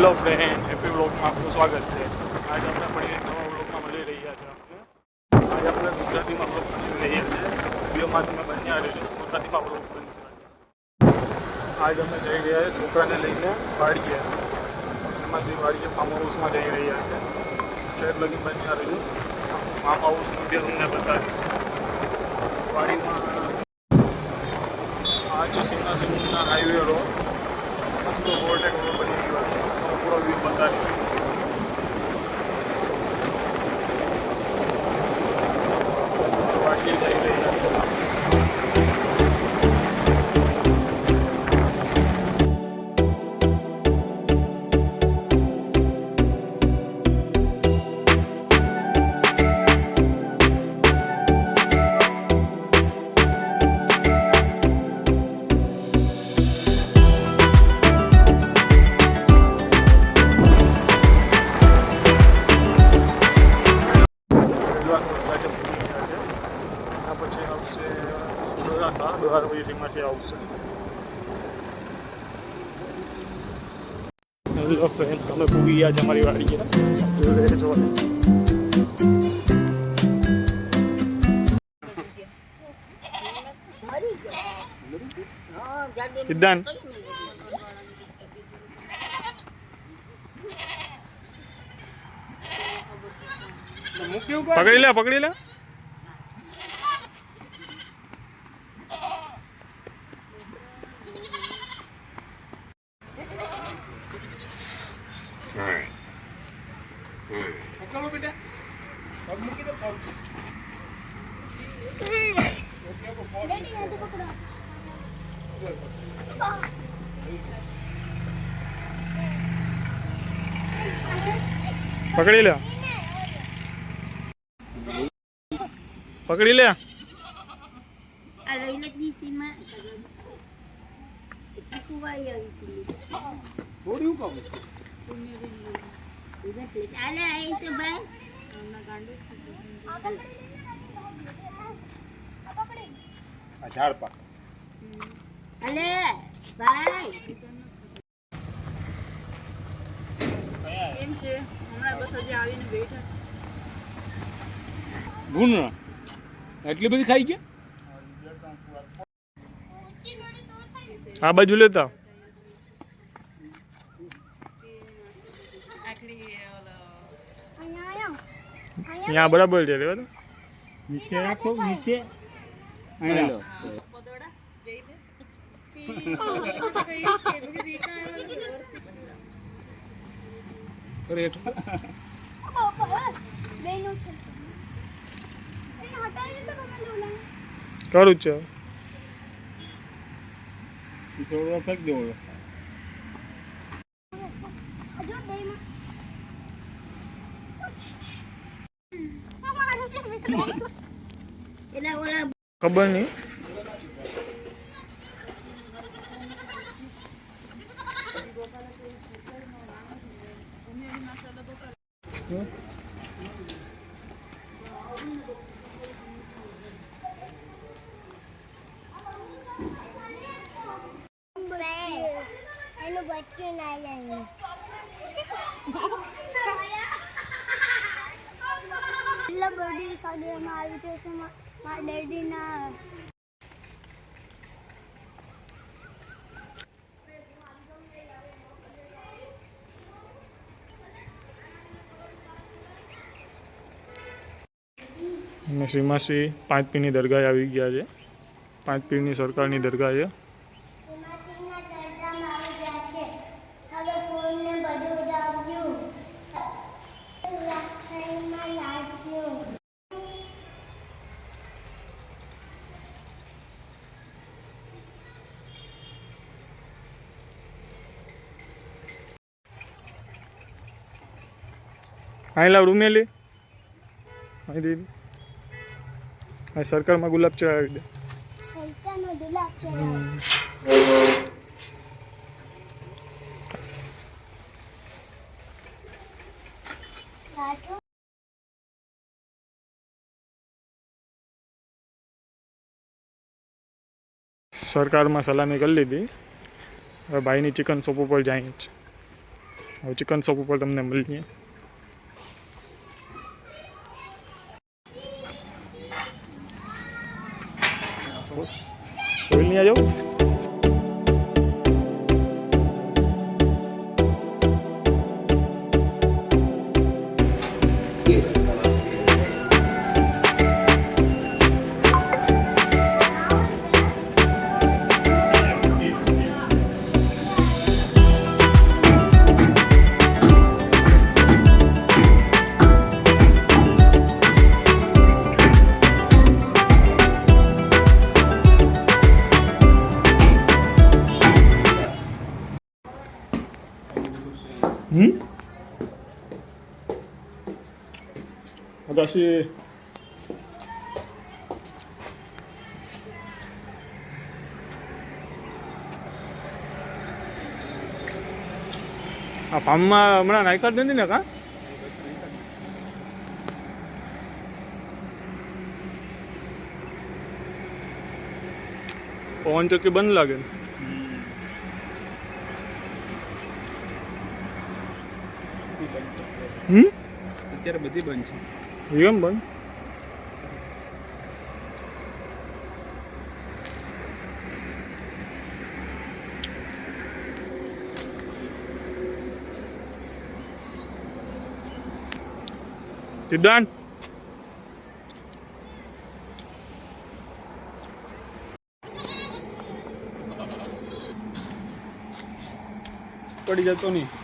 Hello friend happy બ્લોગમાં આપનું સ્વાગત છે આજે આપણે ફરી નવા બ્લોગમાં મળી રહ્યા છે આપણે આજે આપણે ગુજરાતીમાં બ્લોગ બની રહ્યા છે બીઓમાં તમે બન્યા રહેજો ગુજરાતીમાં બ્લોગ બનશે આજ અમે જઈ રહ્યા છે છોકરાને લઈને વાડીએ સીમાસી વાડીએ ફાર્મ હાઉસમાં જઈ રહ્યા છે ચેટ લગી બન્યા રહેજો ફાર્મ હાઉસનું બી તમને બતાવીશ વાડીમાં આ છે સીમાસીના હાઈવે રોડ મસ્ત ઓવરટેક રોડ બની ગયો છે તમને પૂરો વ્યૂ સીમાસી આવશે હેલો ફ્રેન્ડ તમે પૂગી ગયા છે અમારી વાડીએ છો સિદ્ધાંત પકડી લે પકડી લે. પકડી લે પકડી લે આ લઈને સીમા કુવાઈ આવી હતી આલે આઈ તો ભાઈ ઝાડ પાક અલે ભાઈ. કેમ છે? હમણાં બસ હજી આવીને બેઠા. ભૂન. એટલી બધી ખાઈ ગયા? આ બાજુ લેતા અહીંયા બરાબર છે. નીચે રાખો નીચે. અહીં લો અરે એટલું કરું જ છે થોડો ફેંક દેવો ખબર નહીં એનું બચ્ચું ના જાય એટલે બધી સગીમાં આવી જશે મારા ડેડીના અને શ્રીમાસી પાંચ પીરની દરગાહ આવી ગયા છે. પાંચ પીરની સરકારની દરગાહ છે સીમાસીના દરગાહમાં આવી ગયા છે હવે ફોનને બધું ઉડાવ્યું રાખડીમાં લાગ્યું અહીં લાવ રૂમેલી. અહીં દીધી અહીં સરકારમાં ગુલાબ ચડાવી દે. સરકારમાં સલામી કરી લીધી. હવે ભાઈની ચિકન શોપ ઉપર જાય છે. હવે ચિકન શોપ ઉપર તમને મળીએ. સોહિલ નહીં આ જાઓ હમ 다시 આ ફાર્મમાં હમણાં નાખ્યા જ નથી ને કા? પવન ચક્કી બંધ લાગે. ને હમ? અત્યારે બધી બંધ છે. એમ બંધ સિદ્ધાંત પડી જતો નહીં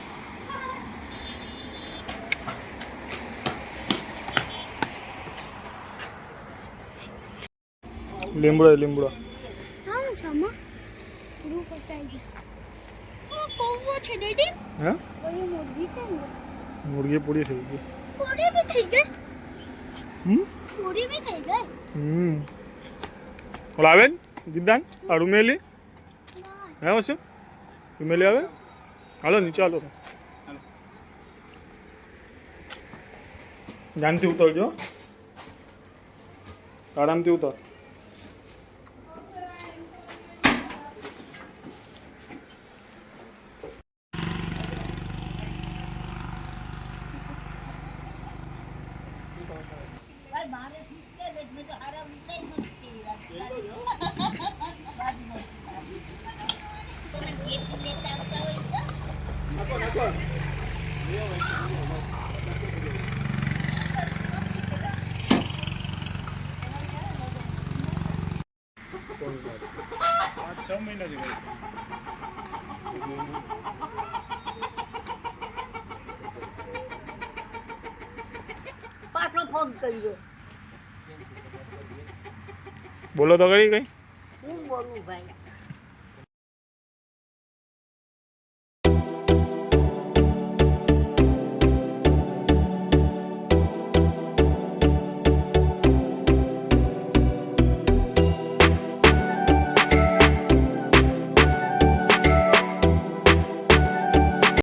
લીમડો લીમડો. હા જમા. પૂરું ફસાઈ ગયું. કૌવો છે ડેડી. હે? ઓય મુર્ગી કેમ મુર્ગી પૂરી થઈ ગઈ. પૂરી બી થઈ ગઈ? હમ? પૂરી બી થઈ ગઈ? હમ. ઓલાવેન આવે ને સિદ્ધાંત આ રૂમેલી? હે ઓસે રૂમેલી આવે? હાલો નીચે હાલો. ધ્યાનથી ઉતરજો. આરામથી ઉતર. છ મહિના થી પાછો ફોન કર્યો. બોલો તો કરી કઈ. હું બોલું ભાઈ?